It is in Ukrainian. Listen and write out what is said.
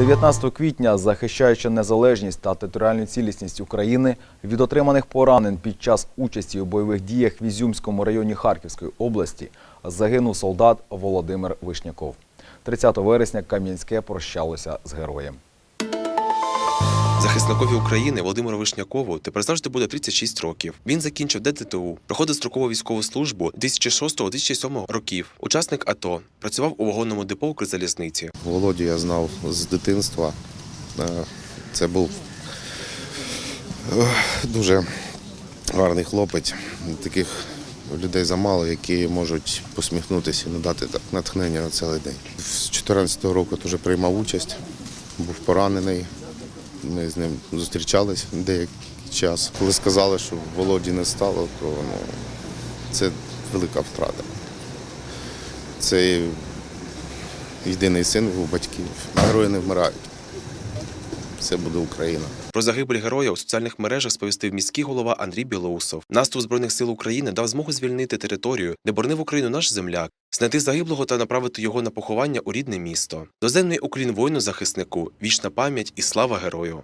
19 квітня, захищаючи незалежність та територіальну цілісність України від отриманих поранень під час участі у бойових діях в Ізюмському районі Харківської області, загинув солдат Володимир Вишняков. 30 вересня Кам'янське прощалося з героєм. Захисникові України Володимиру Вишнякову тепер завжди буде 36 років. Він закінчив ДТТУ, проходив строкову військову службу 2006-2007 років. Учасник АТО працював у вагонному депо Укрзалізниці. Володю я знав з дитинства. Е, Це був е, дуже гарний хлопець. Таких людей замало, які можуть посміхнутися і надати натхнення на цілий день. З 2014 року теж приймав участь, був поранений. Ми з ним зустрічались деякий час. Коли сказали, що Володі не стало, то ну, це велика втрата. Це єдиний син у батьків. Герої не вмирають. Це буде Україна. Про загибель героя у соціальних мережах сповістив міський голова Андрій Білоусов. Наступ збройних сил України дав змогу звільнити територію, де боронив Україну наш земляк, знайти загиблого та направити його на поховання у рідне місто. Доземний уклін воїну захиснику, вічна пам'ять і слава герою.